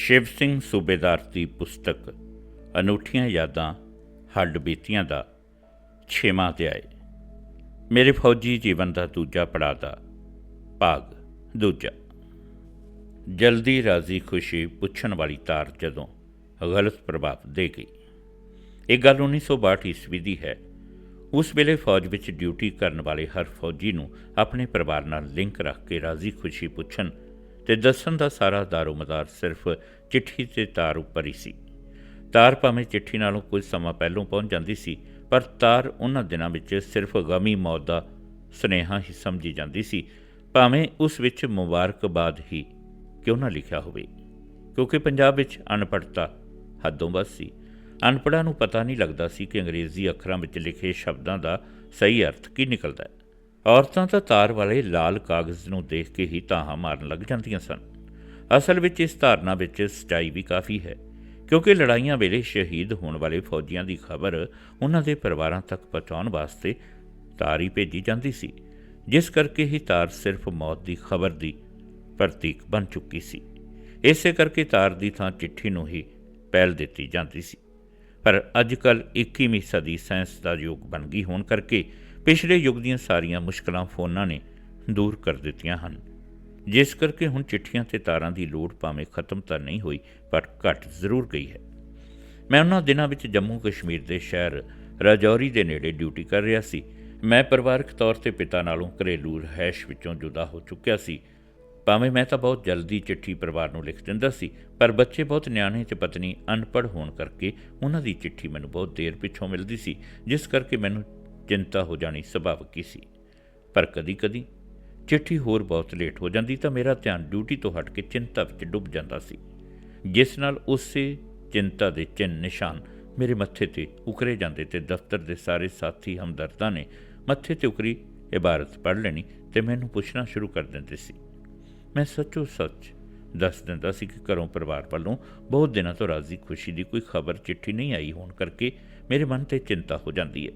ਸ਼ਿਵ ਸਿੰਘ ਸੂਬੇਦਾਰ ਦੀ ਪੁਸਤਕ ਅਨੂਠੀਆਂ ਯਾਦਾਂ, ਹੱਡ ਬੀਤੀਆਂ ਦਾ ਛੇਵਾਂ ਅਧਿਆਇ। ਮੇਰੇ ਫੌਜੀ ਜੀਵਨ ਦਾ ਦੂਜਾ ਪੜਾਅ ਦਾ ਭਾਗ ਦੂਜਾ। ਜਲਦੀ ਰਾਜ਼ੀ ਖੁਸ਼ੀ ਪੁੱਛਣ ਵਾਲੀ ਤਾਰ ਜਦੋਂ ਗਲਤ ਪ੍ਰਭਾਵ ਦੇ ਗਈ। ਇਹ ਗੱਲ 1962 ਈਸਵੀ ਦੀ ਹੈ। ਉਸ ਵੇਲੇ ਫੌਜ ਵਿੱਚ ਡਿਊਟੀ ਕਰਨ ਵਾਲੇ ਹਰ ਫੌਜੀ ਨੂੰ ਆਪਣੇ ਪਰਿਵਾਰ ਨਾਲ ਲਿੰਕ ਰੱਖ ਕੇ ਰਾਜ਼ੀ ਖੁਸ਼ੀ ਪੁੱਛਣ ਤੇ ਦੱਸਣ ਦਾ ਸਾਰਾ ਦਾਰੋਮਦਾਰ ਸਿਰਫ ਚਿੱਠੀ ਤੇ ਤਾਰ ਉੱਪਰ ਹੀ ਸੀ। ਤਾਰ ਭਾਵੇਂ ਚਿੱਠੀ ਨਾਲੋਂ ਕੁਝ ਸਮਾਂ ਪਹਿਲਾਂ ਪਹੁੰਚ ਜਾਂਦੀ ਸੀ, ਪਰ ਤਾਰ ਉਹਨਾਂ ਦਿਨਾਂ ਵਿੱਚ ਸਿਰਫ ਗਮੀ ਮੌਤ ਦਾ ਸੁਨੇਹਾ ਹੀ ਸਮਝੀ ਜਾਂਦੀ ਸੀ। ਭਾਵੇਂ ਉਸ ਵਿੱਚ ਮੁਬਾਰਕਬਾਦ ਹੀ ਕਿਉਂ ਨਾ ਲਿਖਿਆ ਹੋਵੇ, ਕਿਉਂਕਿ ਪੰਜਾਬ ਵਿੱਚ ਅਨਪੜ੍ਹਤਾ ਹੱਦੋਂ ਵੱਧ ਸੀ। ਅਨਪੜ੍ਹਾਂ ਨੂੰ ਪਤਾ ਨਹੀਂ ਲੱਗਦਾ ਸੀ ਕਿ ਅੰਗਰੇਜ਼ੀ ਅੱਖਰਾਂ ਵਿੱਚ ਲਿਖੇ ਸ਼ਬਦਾਂ ਦਾ ਸਹੀ ਅਰਥ ਕੀ ਨਿਕਲਦਾ ਹੈ। ਔਰਤਾਂ ਤਾਂ ਤਾਰ ਵਾਲੇ ਲਾਲ ਕਾਗਜ਼ ਨੂੰ ਦੇਖ ਕੇ ਹੀ ਤਾਹਾਂ ਮਾਰਨ ਲੱਗ ਜਾਂਦੀਆਂ ਸਨ। ਅਸਲ ਵਿੱਚ ਇਸ ਧਾਰਨਾ ਵਿੱਚ ਸਚਾਈ ਵੀ ਕਾਫੀ ਹੈ, ਕਿਉਂਕਿ ਲੜਾਈਆਂ ਵੇਲੇ ਸ਼ਹੀਦ ਹੋਣ ਵਾਲੇ ਫੌਜੀਆਂ ਦੀ ਖਬਰ ਉਹਨਾਂ ਦੇ ਪਰਿਵਾਰਾਂ ਤੱਕ ਪਹੁੰਚਾਉਣ ਵਾਸਤੇ ਤਾਰ ਹੀ ਭੇਜੀ ਜਾਂਦੀ ਸੀ, ਜਿਸ ਕਰਕੇ ਹੀ ਤਾਰ ਸਿਰਫ ਮੌਤ ਦੀ ਖਬਰ ਦੀ ਪ੍ਰਤੀਕ ਬਣ ਚੁੱਕੀ ਸੀ। ਇਸੇ ਕਰਕੇ ਤਾਰ ਦੀ ਥਾਂ ਚਿੱਠੀ ਨੂੰ ਹੀ ਪਹਿਲ ਦਿੱਤੀ ਜਾਂਦੀ ਸੀ। ਪਰ ਅੱਜ ਕੱਲ 21ਵੀਂ ਸਦੀ ਸਾਇੰਸ ਦਾ ਯੁੱਗ ਬਣ ਗਈ ਹੋਣ ਕਰਕੇ ਪਿਛਲੇ ਯੁੱਗ ਦੀਆਂ ਸਾਰੀਆਂ ਮੁਸ਼ਕਲਾਂ ਫੋਨਾਂ ਨੇ ਦੂਰ ਕਰ ਦਿੱਤੀਆਂ ਹਨ। ਜਿਸ ਕਰਕੇ ਹੁਣ ਚਿੱਠੀਆਂ ਤੇ ਤਾਰਾਂ ਦੀ ਲੋੜ ਭਾਵੇਂ ਖਤਮ ਤਾਂ ਨਹੀਂ ਹੋਈ, ਪਰ ਘਟ ਜ਼ਰੂਰ ਗਈ ਹੈ। ਮੈਂ ਉਹਨਾਂ ਦਿਨਾਂ ਵਿੱਚ ਜੰਮੂ ਕਸ਼ਮੀਰ ਦੇ ਸ਼ਹਿਰ ਰਾਜੌਰੀ ਦੇ ਨੇੜੇ ਡਿਊਟੀ ਕਰ ਰਿਹਾ ਸੀ। ਮੈਂ ਪਰਿਵਾਰਕ ਤੌਰ ਤੇ ਪਿਤਾ ਨਾਲੋਂ ਘਰੇਲੂ ਰਹਿਸ਼ ਵਿੱਚੋਂ ਜੁਦਾ ਹੋ ਚੁੱਕਿਆ ਸੀ। ਭਾਵੇਂ ਮੈਂ ਤਾਂ ਬਹੁਤ ਜਲਦੀ ਚਿੱਠੀ ਪਰਿਵਾਰ ਨੂੰ ਲਿਖ ਦਿੰਦਾ ਸੀ, ਪਰ ਬੱਚੇ ਬਹੁਤ ਨਿਆਣੇ ਤੇ ਪਤਨੀ ਅਨਪੜ੍ਹ ਹੋਣ ਕਰਕੇ ਉਹਨਾਂ ਦੀ ਚਿੱਠੀ ਮੈਨੂੰ ਬਹੁਤ ਦੇਰ ਪਿੱਛੋਂ ਮਿਲਦੀ ਸੀ, ਜਿਸ ਕਰਕੇ ਮੈਨੂੰ ਚਿੰਤਾ ਹੋ ਜਾਣੀ ਸੁਭਾਵਿਕ ਹੀ ਸੀ। ਪਰ ਕਦੀ-ਕਦੀ ਚਿੱਠੀ ਹੋਰ ਬਹੁਤ ਲੇਟ ਹੋ ਜਾਂਦੀ ਤਾਂ ਮੇਰਾ ਧਿਆਨ ਡਿਊਟੀ ਤੋਂ ਹਟ ਕੇ ਚਿੰਤਾ ਵਿੱਚ ਡੁੱਬ ਜਾਂਦਾ ਸੀ। ਜਿਸ ਨਾਲ ਉਸੇ ਚਿੰਤਾ ਦੇ ਚਿੰਨ ਨਿਸ਼ਾਨ ਮੇਰੇ ਮੱਥੇ ਤੇ ਉਕਰੇ ਜਾਂਦੇ ਤੇ ਦਫ਼ਤਰ ਦੇ ਸਾਰੇ ਸਾਥੀ ਹਮਦਰਦਾਂ ਨੇ ਮੱਥੇ ਤੇ ਉਕਰੀ ਇਬਾਰਤ ਪੜ੍ਹ ਲੈਣੀ ਤੇ ਮੈਨੂੰ ਪੁੱਛਣਾ ਸ਼ੁਰੂ ਕਰ ਦਿੰਦੇ ਸੀ। ਮੈਂ ਸੱਚੋ ਸੱਚ ਦੱਸ ਦਿੰਦਾ ਸੀ ਕਿ ਘਰੋਂ ਪਰਿਵਾਰ ਵੱਲੋਂ ਬਹੁਤ ਦਿਨਾਂ ਤੋਂ ਰਾਜ਼ੀ ਖੁਸ਼ੀ ਦੀ ਕੋਈ ਖਬਰ ਚਿੱਠੀ ਨਹੀਂ ਆਈ ਹੋਣ ਕਰਕੇ ਮੇਰੇ ਮਨ ਤੇ ਚਿੰਤਾ ਹੋ ਜਾਂਦੀ ਹੈ।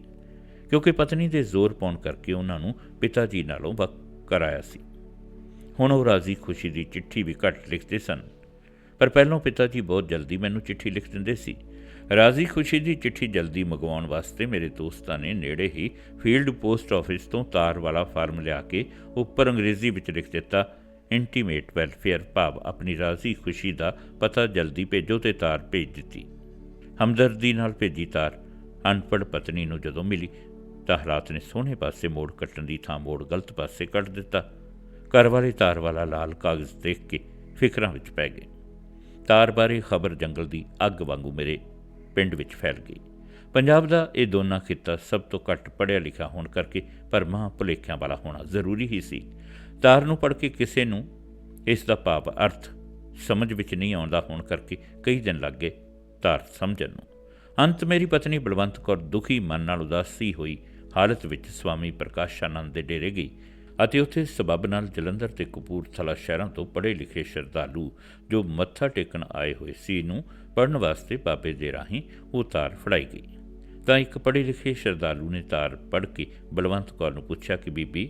ਕਿਉਂਕਿ ਪਤਨੀ ਦੇ ਜ਼ੋਰ ਪਾਉਣ ਕਰਕੇ ਉਹਨਾਂ ਨੂੰ ਪਿਤਾ ਜੀ ਨਾਲੋਂ ਵੱਖ ਕਰਾਇਆ ਸੀ। ਹੁਣ ਉਹ ਰਾਜ਼ੀ ਖੁਸ਼ੀ ਦੀ ਚਿੱਠੀ ਵੀ ਘੱਟ ਲਿਖਦੇ ਸਨ। ਪਰ ਪਹਿਲਾਂ ਪਿਤਾ ਜੀ ਬਹੁਤ ਜਲਦੀ ਮੈਨੂੰ ਚਿੱਠੀ ਲਿਖ ਦਿੰਦੇ ਸੀ। ਰਾਜ਼ੀ ਖੁਸ਼ੀ ਦੀ ਚਿੱਠੀ ਜਲਦੀ ਮੰਗਵਾਉਣ ਵਾਸਤੇ ਮੇਰੇ ਦੋਸਤਾਂ ਨੇ ਨੇੜੇ ਹੀ ਫੀਲਡ ਪੋਸਟ ਆਫਿਸ ਤੋਂ ਤਾਰ ਵਾਲਾ ਫਾਰਮ ਲਿਆ ਕੇ ਉੱਪਰ ਅੰਗਰੇਜ਼ੀ ਵਿੱਚ ਲਿਖ ਦਿੱਤਾ, ਇੰਟੀਮੇਟ ਵੈਲਫੇਅਰ ਭਾਵ ਆਪਣੀ ਰਾਜ਼ੀ ਖੁਸ਼ੀ ਦਾ ਪਤਾ ਜਲਦੀ ਭੇਜੋ ਤੇ ਤਾਰ ਭੇਜ ਦਿੱਤੀ। ਹਮਦਰਦੀ ਨਾਲ ਭੇਜੀ ਤਾਰ। ਅਨਪੜ੍ਹ ਪਤਨੀ ਨੂੰ ਜਦੋਂ ਮਿਲੀ ਤਾਂ ਹਾਲਾਤ ਨੇ ਸੋਹਣੇ ਪਾਸੇ ਮੋੜ ਕੱਟਣ ਦੀ ਥਾਂ ਮੋੜ ਗਲਤ ਪਾਸੇ ਕੱਟ ਦਿੱਤਾ। ਘਰ ਵਾਲੇ ਤਾਰ ਵਾਲਾ ਲਾਲ ਕਾਗਜ਼ ਦੇਖ ਕੇ ਫਿਕਰਾਂ ਵਿੱਚ ਪੈ ਗਏ। ਤਾਰ ਬਾਰੇ ਖਬਰ ਜੰਗਲ ਦੀ ਅੱਗ ਵਾਂਗੂ ਮੇਰੇ ਪਿੰਡ ਵਿੱਚ ਫੈਲ ਗਈ। ਪੰਜਾਬ ਦਾ ਇਹ ਦੋਨਾਂ ਖਿੱਤਾ ਸਭ ਤੋਂ ਘੱਟ ਪੜ੍ਹਿਆ ਲਿਖਿਆ ਹੋਣ ਕਰਕੇ ਪਰ ਮਹਾਂ ਭੁਲੇਖਿਆਂ ਵਾਲਾ ਹੋਣਾ ਜ਼ਰੂਰੀ ਹੀ ਸੀ। ਤਾਰ ਨੂੰ ਪੜ੍ਹ ਕੇ ਕਿਸੇ ਨੂੰ ਇਸ ਦਾ ਭਾਵ ਅਰਥ ਸਮਝ ਵਿੱਚ ਨਹੀਂ ਆਉਂਦਾ ਹੋਣ ਕਰਕੇ ਕਈ ਦਿਨ ਲੱਗ ਗਏ ਤਾਰ ਸਮਝਣ ਨੂੰ। ਅੰਤ ਮੇਰੀ ਪਤਨੀ ਬਲਵੰਤ ਕੌਰ ਦੁਖੀ ਮਨ ਨਾਲ ਉਦਾਸੀ ਹੋਈ ਹਾਲਤ ਵਿੱਚ ਸਵਾਮੀ ਪ੍ਰਕਾਸ਼ਾਨੰਦ ਦੇ ਡੇਰੇ ਗਈ ਅਤੇ ਉੱਥੇ ਸਬਬ ਨਾਲ ਜਲੰਧਰ ਤੇ ਕਪੂਰਥਲਾ ਸ਼ਹਿਰਾਂ ਤੋਂ ਪੜ੍ਹੇ ਲਿਖੇ ਸ਼ਰਧਾਲੂ ਜੋ ਮੱਥਾ ਟੇਕਣ ਆਏ ਹੋਏ ਸੀ ਨੂੰ ਪੜਨ ਵਾਸਤੇ ਬਾਬੇ ਦੇ ਰਾਹੀਂ ਉਹ ਤਾਰ ਫੜਾਈ ਗਈ। ਤਾਂ ਇੱਕ ਪੜ੍ਹੇ ਲਿਖੇ ਸ਼ਰਧਾਲੂ ਨੇ ਤਾਰ ਪੜ੍ਹ ਕੇ ਬਲਵੰਤ ਕੌਰ ਨੂੰ ਪੁੱਛਿਆ ਕਿ, ਬੀਬੀ,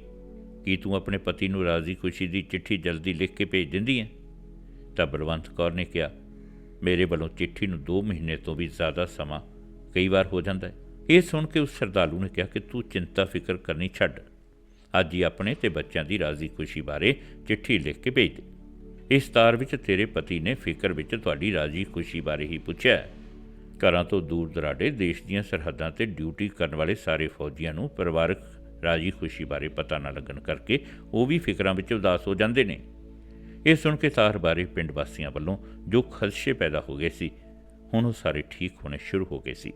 ਕੀ ਤੂੰ ਆਪਣੇ ਪਤੀ ਨੂੰ ਰਾਜ਼ੀ ਖੁਸ਼ੀ ਦੀ ਚਿੱਠੀ ਜਲਦੀ ਲਿਖ ਕੇ ਭੇਜ ਦਿੰਦੀ ਹੈ? ਤਾਂ ਬਲਵੰਤ ਕੌਰ ਨੇ ਕਿਹਾ, ਮੇਰੇ ਵੱਲੋਂ ਚਿੱਠੀ ਨੂੰ 2 ਮਹੀਨੇ ਤੋਂ ਵੀ ਜ਼ਿਆਦਾ ਸਮਾਂ ਕਈ ਵਾਰ ਹੋ ਜਾਂਦਾ ਹੈ। ਇਹ ਸੁਣ ਕੇ ਉਸ ਸ਼ਰਧਾਲੂ ਨੇ ਕਿਹਾ ਕਿ ਤੂੰ ਚਿੰਤਾ ਫਿਕਰ ਕਰਨੀ ਛੱਡ। ਅੱਜ ਹੀ ਆਪਣੇ ਤੇ ਬੱਚਿਆਂ ਦੀ ਰਾਜ਼ੀ ਖੁਸ਼ੀ ਬਾਰੇ ਚਿੱਠੀ ਲਿਖ ਕੇ ਭੇਜ ਦੇ। ਇਸ ਤਾਰ ਵਿੱਚ ਤੇਰੇ ਪਤੀ ਨੇ ਫਿਕਰ ਵਿੱਚ ਤੁਹਾਡੀ ਰਾਜ਼ੀ ਖੁਸ਼ੀ ਬਾਰੇ ਹੀ ਪੁੱਛਿਆ ਘਰਾਂ ਤੋਂ ਦੂਰ ਦਰਾਡੇ ਦੇਸ਼ ਦੀਆਂ ਸਰਹੱਦਾਂ ਤੇ ਡਿਊਟੀ ਕਰਨ ਵਾਲੇ ਸਾਰੇ ਫੌਜੀਆਂ ਨੂੰ ਪਰਿਵਾਰਕ ਰਾਜੀ ਖੁਸ਼ੀ ਬਾਰੇ ਪਤਾ ਨਾ ਲੱਗਣ ਕਰਕੇ ਉਹ ਵੀ ਫਿਕਰਾਂ ਵਿੱਚ ਉਦਾਸ ਹੋ ਜਾਂਦੇ ਨੇ। ਇਹ ਸੁਣ ਕੇ ਤਾਰ ਬਾਰੇ ਪਿੰਡ ਵਾਸੀਆਂ ਵੱਲੋਂ ਜੋ ਖਦਸ਼ੇ ਪੈਦਾ ਹੋ ਗਏ ਸੀ। ਹੁਣ ਉਹ ਸਾਰੇ ਠੀਕ ਹੋਣੇ ਸ਼ੁਰੂ ਹੋ ਗਏ ਸੀ।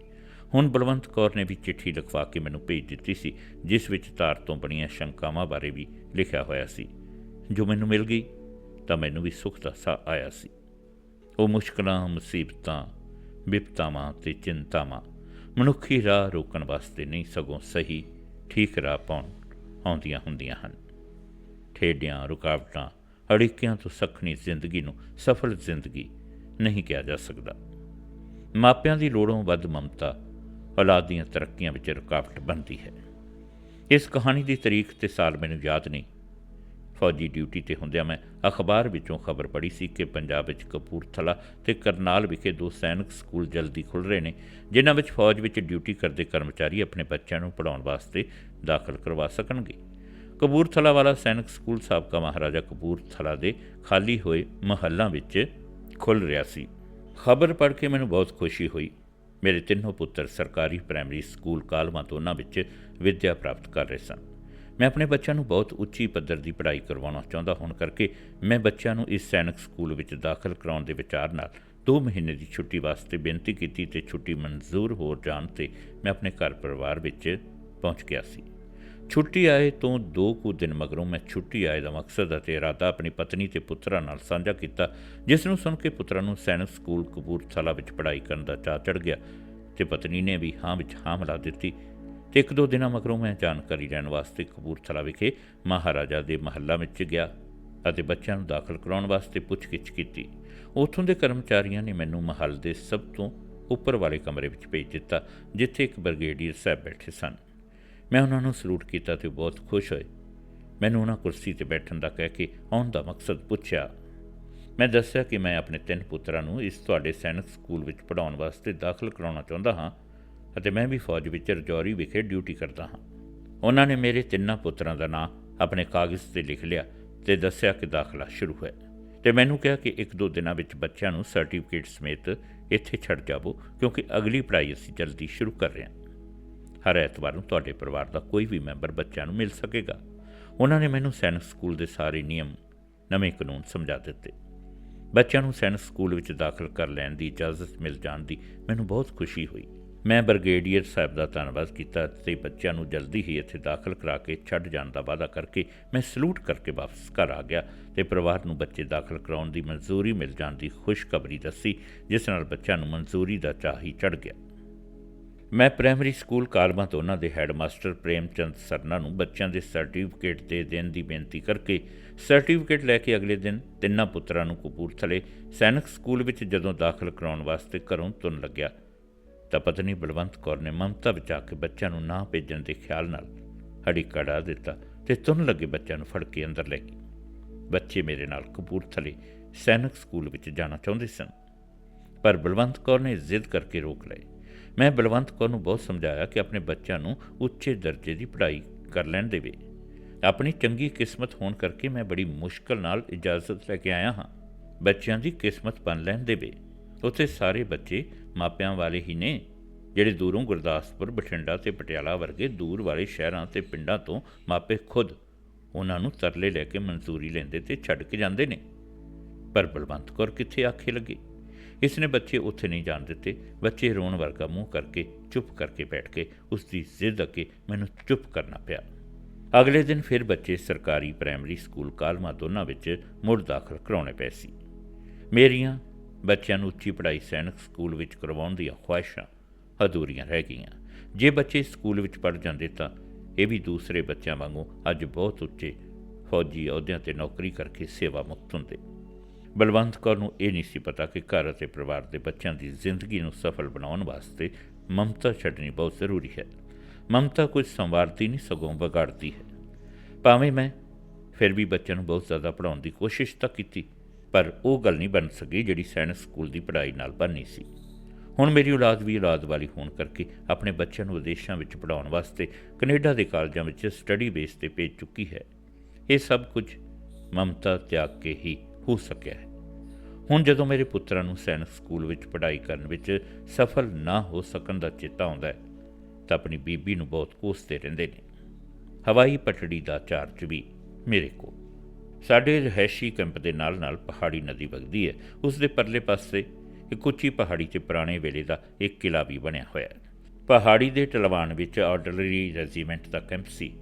ਹੁਣ ਬਲਵੰਤ ਕੌਰ ਨੇ ਵੀ ਚਿੱਠੀ ਲਿਖਵਾ ਕੇ ਮੈਨੂੰ ਭੇਜ ਦਿੱਤੀ ਸੀ, ਜਿਸ ਵਿੱਚ ਤਾਰ ਤੋਂ ਬਣੀਆਂ ਸ਼ੰਕਾਵਾਂ ਬਾਰੇ ਵੀ ਲਿਖਿਆ ਹੋਇਆ ਸੀ। ਜੋ ਮੈਨੂੰ ਮਿਲ ਗਈ, ਤਾਂ ਮੈਨੂੰ ਵੀ ਸੁੱਖ ਦਾ ਸਾਹ ਆਇਆ ਸੀ। ਉਹ ਮੁਸ਼ਕਲਾਂ, ਮੁਸੀਬਤਾਂ, ਵਿਪਤਾਵਾਂ ਤੇ ਚਿੰਤਾਵਾਂ ਮਨੁੱਖੀ ਰਾਹ ਰੋਕਣ ਵਾਸਤੇ ਨਹੀਂ ਸਗੋਂ ਸਹੀ, ਠੀਕ ਰਾਹ ਪਾਉਣ ਆਉਂਦੀਆਂ ਹੁੰਦੀਆਂ ਹਨ। ਠੇਡਿਆਂ, ਰੁਕਾਵਟਾਂ ਅੜਿੱਕਿਆਂ ਤੋਂ ਸਖਣੀ ਜ਼ਿੰਦਗੀ ਨੂੰ ਸਫਲ ਜ਼ਿੰਦਗੀ ਨਹੀਂ ਕਿਹਾ ਜਾ ਸਕਦਾ। ਮਾਪਿਆਂ ਦੀ ਲੋੜੋਂ ਵੱਧ ਮਮਤਾ ਔਲਾਦ ਦੀਆਂ ਤਰੱਕੀਆਂ ਵਿੱਚ ਰੁਕਾਵਟ ਬਣਦੀ ਹੈ। ਇਸ ਕਹਾਣੀ ਦੀ ਤਾਰੀਖ ਤੇ ਸਾਲ ਮੈਨੂੰ ਯਾਦ ਨਹੀਂ। ਫੌਜੀ ਡਿਊਟੀ ਤੇ ਹੁੰਦਿਆਂ ਮੈਂ ਅਖਬਾਰ ਵਿੱਚੋਂ ਖਬਰ ਪੜ੍ਹੀ ਸੀ ਕਿ ਪੰਜਾਬ ਵਿੱਚ ਕਪੂਰਥਲਾ ਤੇ ਕਰਨਾਲ ਵਿਖੇ ਦੋ ਸੈਨਿਕ ਸਕੂਲ ਜਲਦੀ ਖੁੱਲ ਰਹੇ ਨੇ, ਜਿਨ੍ਹਾਂ ਵਿੱਚ ਫੌਜ ਵਿੱਚ ਡਿਊਟੀ ਕਰਦੇ ਕਰਮਚਾਰੀ ਆਪਣੇ ਬੱਚਿਆਂ ਨੂੰ ਪੜ੍ਹਾਉਣ ਵਾਸਤੇ ਦਾਖਲ ਕਰਵਾ ਸਕਣਗੇ। ਕਪੂਰਥਲਾ ਵਾਲਾ ਸੈਨਿਕ ਸਕੂਲ ਸਾਬਕਾ ਮਹਾਰਾਜਾ ਕਪੂਰਥਲਾ ਦੇ ਖਾਲੀ ਹੋਏ ਮਹੱਲਾਂ ਵਿੱਚ ਖੁੱਲ ਰਿਹਾ ਸੀ। ਖਬਰ ਪੜ੍ਹ ਕੇ ਮੈਨੂੰ ਬਹੁਤ ਖੁਸ਼ੀ ਹੋਈ। ਮੇਰੇ ਤਿੰਨੋਂ ਪੁੱਤਰ ਸਰਕਾਰੀ ਪ੍ਰਾਇਮਰੀ ਸਕੂਲ ਕਾਲਮਾ ਦੋਨਾਂ ਵਿੱਚ ਵਿੱਦਿਆ ਪ੍ਰਾਪਤ ਕਰ ਰਹੇ ਸਨ। ਮੈਂ ਆਪਣੇ ਬੱਚਿਆਂ ਨੂੰ ਬਹੁਤ ਉੱਚੀ ਪੱਧਰ ਦੀ ਪੜ੍ਹਾਈ ਕਰਵਾਉਣਾ ਚਾਹੁੰਦਾ ਹੋਣ ਕਰਕੇ ਮੈਂ ਬੱਚਿਆਂ ਨੂੰ ਇਸ ਸੈਨਿਕ ਸਕੂਲ ਵਿੱਚ ਦਾਖਲ ਕਰਾਉਣ ਦੇ ਵਿਚਾਰ ਨਾਲ 2 ਮਹੀਨੇ ਦੀ ਛੁੱਟੀ ਵਾਸਤੇ ਬੇਨਤੀ ਕੀਤੀ ਤੇ ਛੁੱਟੀ ਮਨਜ਼ੂਰ ਹੋ ਜਾਣ ਤੇ ਮੈਂ ਆਪਣੇ ਘਰ ਪਰਿਵਾਰ ਵਿੱਚ ਪਹੁੰਚ ਗਿਆ ਸੀ। ਛੁੱਟੀ ਆਏ ਤੋਂ ਦੋ ਕੁ ਦਿਨ ਮਗਰੋਂ ਮੈਂ ਛੁੱਟੀ ਆਏ ਦਾ ਮਕਸਦ ਅਤੇ ਇਰਾਦਾ ਆਪਣੀ ਪਤਨੀ ਤੇ ਪੁੱਤਰਾਂ ਨਾਲ ਸਾਂਝਾ ਕੀਤਾ, ਜਿਸ ਨੂੰ ਸੁਣ ਕੇ ਪੁੱਤਰਾਂ ਨੂੰ ਸੈਨਿਕ ਸਕੂਲ ਕਪੂਰਥਲਾ ਵਿੱਚ ਪੜ੍ਹਾਈ ਕਰਨ ਦਾ ਚਾਅ ਚੜ ਗਿਆ ਤੇ ਪਤਨੀ ਨੇ ਵੀ ਹਾਂ ਵਿੱਚ ਹਾਂ ਮਿਲਾ ਦਿੱਤੀ ਤੇ ਇੱਕ ਦੋ ਦਿਨਾਂ ਮਗਰੋਂ ਮੈਂ ਜਾਣਕਾਰੀ ਲੈਣ ਵਾਸਤੇ ਕਪੂਰਥਲਾ ਵਿਖੇ ਮਹਾਰਾਜਾ ਦੇ ਮਹੱਲਾ ਵਿੱਚ ਗਿਆ ਅਤੇ ਬੱਚਿਆਂ ਨੂੰ ਦਾਖਲ ਕਰਾਉਣ ਵਾਸਤੇ ਪੁੱਛਗਿੱਛ ਕੀਤੀ। ਉੱਥੋਂ ਦੇ ਕਰਮਚਾਰੀਆਂ ਨੇ ਮੈਨੂੰ ਮਹੱਲ ਦੇ ਸਭ ਤੋਂ ਉੱਪਰ ਵਾਲੇ ਕਮਰੇ ਵਿੱਚ ਭੇਜ ਦਿੱਤਾ, ਜਿੱਥੇ ਇੱਕ ਬ੍ਰਿਗੇਡੀਅਰ ਸਾਹਿਬ ਬੈਠੇ ਸਨ। ਮੈਂ ਉਹਨਾਂ ਨੂੰ ਸਲੂਟ ਕੀਤਾ ਤੇ ਉਹ ਬਹੁਤ ਖੁਸ਼ ਹੋਏ। ਮੈਨੂੰ ਉਹਨਾਂ ਕੁਰਸੀ ਤੇ ਬੈਠਣ ਦਾ ਕਹਿ ਕੇ ਆਉਣ ਦਾ ਮਕਸਦ ਪੁੱਛਿਆ। ਮੈਂ ਦੱਸਿਆ ਕਿ ਮੈਂ ਆਪਣੇ ਤਿੰਨ ਪੁੱਤਰਾਂ ਨੂੰ ਇਸ ਤੁਹਾਡੇ ਸੈਨਿਕ ਸਕੂਲ ਵਿੱਚ ਪੜ੍ਹਾਉਣ ਵਾਸਤੇ ਦਾਖਲ ਕਰਾਉਣਾ ਚਾਹੁੰਦਾ ਹਾਂ ਅਤੇ ਮੈਂ ਵੀ ਫੌਜ ਵਿੱਚ ਰਜੌਰੀ ਵਿਖੇ ਡਿਊਟੀ ਕਰਦਾ ਹਾਂ। ਉਹਨਾਂ ਨੇ ਮੇਰੇ ਤਿੰਨਾਂ ਪੁੱਤਰਾਂ ਦਾ ਨਾਂ ਆਪਣੇ ਕਾਗਜ਼ ਤੇ ਲਿਖ ਲਿਆ ਤੇ ਦੱਸਿਆ ਕਿ ਦਾਖਲਾ ਸ਼ੁਰੂ ਹੈ ਤੇ ਮੈਨੂੰ ਕਿਹਾ ਕਿ ਇੱਕ ਦੋ ਦਿਨਾਂ ਵਿੱਚ ਬੱਚਿਆਂ ਨੂੰ ਸਰਟੀਫਿਕੇਟ ਸਮੇਤ ਇੱਥੇ ਛੱਡ ਜਾਵੋ ਕਿਉਂਕਿ ਅਗਲੀ ਪੜ੍ਹਾਈ ਅਸੀਂ ਜਲਦੀ ਸ਼ੁਰੂ ਕਰ ਰਹੇ ਹਾਂ। ਹਰ ਐਤਵਾਰ ਨੂੰ ਤੁਹਾਡੇ ਪਰਿਵਾਰ ਦਾ ਕੋਈ ਵੀ ਮੈਂਬਰ ਬੱਚਿਆਂ ਨੂੰ ਮਿਲ ਸਕੇਗਾ। ਉਹਨਾਂ ਨੇ ਮੈਨੂੰ ਸੈਨਿਕ ਸਕੂਲ ਦੇ ਸਾਰੇ ਨਿਯਮ, ਨਵੇਂ ਕਾਨੂੰਨ ਸਮਝਾ ਦਿੱਤੇ। ਬੱਚਿਆਂ ਨੂੰ ਸੈਨਿਕ ਸਕੂਲ ਵਿੱਚ ਦਾਖਲ ਕਰ ਲੈਣ ਦੀ ਇਜਾਜ਼ਤ ਮਿਲ ਜਾਣ ਦੀ ਮੈਨੂੰ ਬਹੁਤ ਖੁਸ਼ੀ ਹੋਈ। ਮੈਂ ਬ੍ਰਿਗੇਡੀਅਰ ਸਾਹਿਬ ਦਾ ਧੰਨਵਾਦ ਕੀਤਾ ਤੇ ਬੱਚਿਆਂ ਨੂੰ ਜਲਦੀ ਹੀ ਇੱਥੇ ਦਾਖਲ ਕਰਾ ਕੇ ਛੱਡ ਜਾਣ ਦਾ ਵਾਅਦਾ ਕਰਕੇ ਮੈਂ ਸਲੂਟ ਕਰਕੇ ਵਾਪਸ ਘਰ ਆ ਗਿਆ ਤੇ ਪਰਿਵਾਰ ਨੂੰ ਬੱਚੇ ਦਾਖਲ ਕਰਾਉਣ ਦੀ ਮਨਜ਼ੂਰੀ ਮਿਲ ਜਾਣ ਦੀ ਖੁਸ਼ਖਬਰੀ ਦੱਸੀ, ਜਿਸ ਨਾਲ ਬੱਚਿਆਂ ਨੂੰ ਮਨਜ਼ੂਰੀ ਦਾ ਚਾਅ ਹੀ ਚੜ ਗਿਆ। ਮੈਂ ਪ੍ਰਾਇਮਰੀ ਸਕੂਲ ਕਾਲਮਾ ਤੋਂ ਉਹਨਾਂ ਦੇ ਹੈੱਡਮਾਸਟਰ ਪ੍ਰੇਮ ਚੰਦ ਸਰਨਾ ਨੂੰ ਬੱਚਿਆਂ ਦੇ ਸਰਟੀਫਿਕੇਟ ਦੇ ਦੇਣ ਦੀ ਬੇਨਤੀ ਕਰਕੇ ਸਰਟੀਫਿਕੇਟ ਲੈ ਕੇ ਅਗਲੇ ਦਿਨ ਤਿੰਨਾਂ ਪੁੱਤਰਾਂ ਨੂੰ ਕਪੂਰਥਲੇ ਸੈਨਿਕ ਸਕੂਲ ਵਿੱਚ ਜਦੋਂ ਦਾਖਲ ਕਰਾਉਣ ਵਾਸਤੇ ਘਰੋਂ ਤੁਰਨ ਲੱਗਿਆ। ਤਾਂ ਪਤਨੀ ਬਲਵੰਤ ਕੌਰ ਨੇ ਮਮਤਾ ਵਿੱਚ ਆ ਕੇ ਬੱਚਿਆਂ ਨੂੰ ਨਾ ਭੇਜਣ ਦੇ ਖਿਆਲ ਨਾਲ ਹੜੀ ਕੜਾ ਦਿੱਤਾ ਤੇ ਤੁਰਨ ਲੱਗੇ ਬੱਚਿਆਂ ਨੂੰ ਫੜ ਕੇ ਅੰਦਰ ਲੈ ਗਈ। ਬੱਚੇ ਮੇਰੇ ਨਾਲ ਕਪੂਰਥਲੇ ਸੈਨਿਕ ਸਕੂਲ ਵਿੱਚ ਜਾਣਾ ਚਾਹੁੰਦੇ ਸਨ, ਪਰ ਬਲਵੰਤ ਕੌਰ ਨੇ ਜ਼ਿੱਦ ਕਰਕੇ ਰੋਕ ਲਏ। ਮੈਂ ਬਲਵੰਤ ਕੌਰ ਨੂੰ ਬਹੁਤ ਸਮਝਾਇਆ ਕਿ ਆਪਣੇ ਬੱਚਿਆਂ ਨੂੰ ਉੱਚੇ ਦਰਜੇ ਦੀ ਪੜ੍ਹਾਈ ਕਰ ਲੈਣ ਦੇਵੇ। ਆਪਣੀ ਚੰਗੀ ਕਿਸਮਤ ਹੋਣ ਕਰਕੇ ਮੈਂ ਬੜੀ ਮੁਸ਼ਕਲ ਨਾਲ ਇਜਾਜ਼ਤ ਲੈ ਕੇ ਆਇਆ ਹਾਂ। ਬੱਚਿਆਂ ਦੀ ਕਿਸਮਤ ਬਣ ਲੈਣ ਦੇਵੇ। ਉੱਥੇ ਸਾਰੇ ਬੱਚੇ ਮਾਪਿਆਂ ਵਾਲੇ ਹੀ ਨੇ, ਜਿਹੜੇ ਦੂਰੋਂ ਗੁਰਦਾਸਪੁਰ, ਬਠਿੰਡਾ ਤੇ ਪਟਿਆਲਾ ਵਰਗੇ ਦੂਰ ਵਾਲੇ ਸ਼ਹਿਰਾਂ ਤੇ ਪਿੰਡਾਂ ਤੋਂ ਮਾਪੇ ਖੁਦ ਉਹਨਾਂ ਨੂੰ ਤਰਲੇ ਲੈ ਕੇ ਮਨਜ਼ੂਰੀ ਲੈਂਦੇ ਤੇ ਛੱਡ ਕੇ ਜਾਂਦੇ ਨੇ। ਪਰ ਬਲਵੰਤ ਕੌਰ ਕਿੱਥੇ ਆਖੇ ਲੱਗੇ? ਇਸ ਨੇ ਬੱਚੇ ਉੱਥੇ ਨਹੀਂ ਜਾਣ ਦਿੱਤੇ। ਬੱਚੇ ਰੋਣ ਵਰਗਾ ਮੂੰਹ ਕਰਕੇ, ਚੁੱਪ ਕਰਕੇ ਬੈਠ ਕੇ ਉਸ ਦੀ ਜ਼ਿੱਦ ਅੱਗੇ ਮੈਨੂੰ ਚੁੱਪ ਕਰਨਾ ਪਿਆ। ਅਗਲੇ ਦਿਨ ਫਿਰ ਬੱਚੇ ਸਰਕਾਰੀ ਪ੍ਰਾਇਮਰੀ ਸਕੂਲ ਕਾਲਮਾ ਦੋਨਾਂ ਵਿੱਚ ਮੁੜ ਦਾਖਲ ਕਰਾਉਣੇ ਪਏ ਸੀ। ਮੇਰੀਆਂ ਬੱਚਿਆਂ ਨੂੰ ਉੱਚੀ ਪੜ੍ਹਾਈ ਸੈਨਿਕ ਸਕੂਲ ਵਿੱਚ ਕਰਵਾਉਣ ਦੀਆਂ ਖੁਆਇਸ਼ਾਂ ਅਧੂਰੀਆਂ ਰਹਿ ਗਈਆਂ। ਜੇ ਬੱਚੇ ਸਕੂਲ ਵਿੱਚ ਪੜ੍ਹ ਜਾਂਦੇ ਤਾਂ ਇਹ ਵੀ ਦੂਸਰੇ ਬੱਚਿਆਂ ਵਾਂਗੂ ਅੱਜ ਬਹੁਤ ਉੱਚੇ ਫੌਜੀ ਅਹੁਦਿਆਂ ਤੇ ਨੌਕਰੀ ਕਰਕੇ ਸੇਵਾ ਮੁਕਤ ਹੁੰਦੇ। ਬਲਵੰਤ ਕੌਰ ਨੂੰ ਇਹ ਨਹੀਂ ਸੀ ਪਤਾ ਕਿ ਘਰ ਅਤੇ ਪਰਿਵਾਰ ਦੇ ਬੱਚਿਆਂ ਦੀ ਜ਼ਿੰਦਗੀ ਨੂੰ ਸਫਲ ਬਣਾਉਣ ਵਾਸਤੇ ਮਮਤਾ ਛੱਡਣੀ ਬਹੁਤ ਜ਼ਰੂਰੀ ਹੈ। ਮਮਤਾ ਕੁਝ ਸੰਵਾਰਦੀ ਨਹੀਂ, ਸਗੋਂ ਵਿਗਾੜਦੀ ਹੈ। ਭਾਵੇਂ ਮੈਂ ਫਿਰ ਵੀ ਬੱਚਿਆਂ ਨੂੰ ਬਹੁਤ ਜ਼ਿਆਦਾ ਪੜਾਉਣ ਦੀ ਕੋਸ਼ਿਸ਼ ਤਾਂ ਕੀਤੀ, ਪਰ ਉਹ ਗੱਲ ਨਹੀਂ ਬਣ ਸਕੀ ਜਿਹੜੀ ਸੈਨਿਕ ਸਕੂਲ ਦੀ ਪੜ੍ਹਾਈ ਨਾਲ ਬਣਨੀ ਸੀ। ਹੁਣ ਮੇਰੀ ਔਲਾਦ ਵੀ ਔਲਾਦ ਵਾਲੀ ਹੋਣ ਕਰਕੇ ਆਪਣੇ ਬੱਚਿਆਂ ਨੂੰ ਵਿਦੇਸ਼ਾਂ ਵਿੱਚ ਪੜਾਉਣ ਵਾਸਤੇ ਕੈਨੇਡਾ ਦੇ ਕਾਲਜਾਂ ਵਿੱਚ ਸਟੱਡੀ ਬੇਸ ਤੇ ਭੇਜ ਚੁੱਕੀ ਹੈ। ਇਹ ਸਭ ਕੁਝ ਮਮਤਾ ਤਿਆਗ ਕੇ ਹੀ ਹੋ ਸਕਿਆ ਹੈ। ਹੁਣ ਜਦੋਂ ਮੇਰੇ ਪੁੱਤਰਾਂ ਨੂੰ ਸੈਨਿਕ ਸਕੂਲ ਵਿੱਚ ਪੜ੍ਹਾਈ ਕਰਨ ਵਿੱਚ ਸਫਲ ਨਾ ਹੋ ਸਕਣ ਦਾ ਚੇਤਾ ਆਉਂਦਾ ਹੈ, ਤਾਂ ਆਪਣੀ ਬੀਬੀ ਨੂੰ ਬਹੁਤ ਕੋਸਦੇ ਰਹਿੰਦੇ ਨੇ। ਹਵਾਈ ਪਟੜੀ ਦਾ ਚਾਰਜ ਵੀ ਮੇਰੇ ਕੋਲ। ਸਾਡੇ ਰਹਿਸ਼ੀ ਕੈਂਪ ਦੇ ਨਾਲ-ਨਾਲ ਪਹਾੜੀ ਨਦੀ ਵਗਦੀ ਹੈ। ਉਸ ਦੇ ਪਰਲੇ ਪਾਸੇ ਇੱਕ ਉੱਚੀ ਪਹਾੜੀ 'ਤੇ ਪੁਰਾਣੇ ਵੇਲੇ ਦਾ ਇੱਕ ਕਿਲਾ ਵੀ ਬਣਿਆ ਹੋਇਆ ਹੈ। ਪਹਾੜੀ ਦੇ ਟਲਵਾਨ ਵਿੱਚ ਆਰਟਲਰੀ ਰੈਜੀਮੈਂਟ ਦਾ ਕੈਂਪ ਸੀ।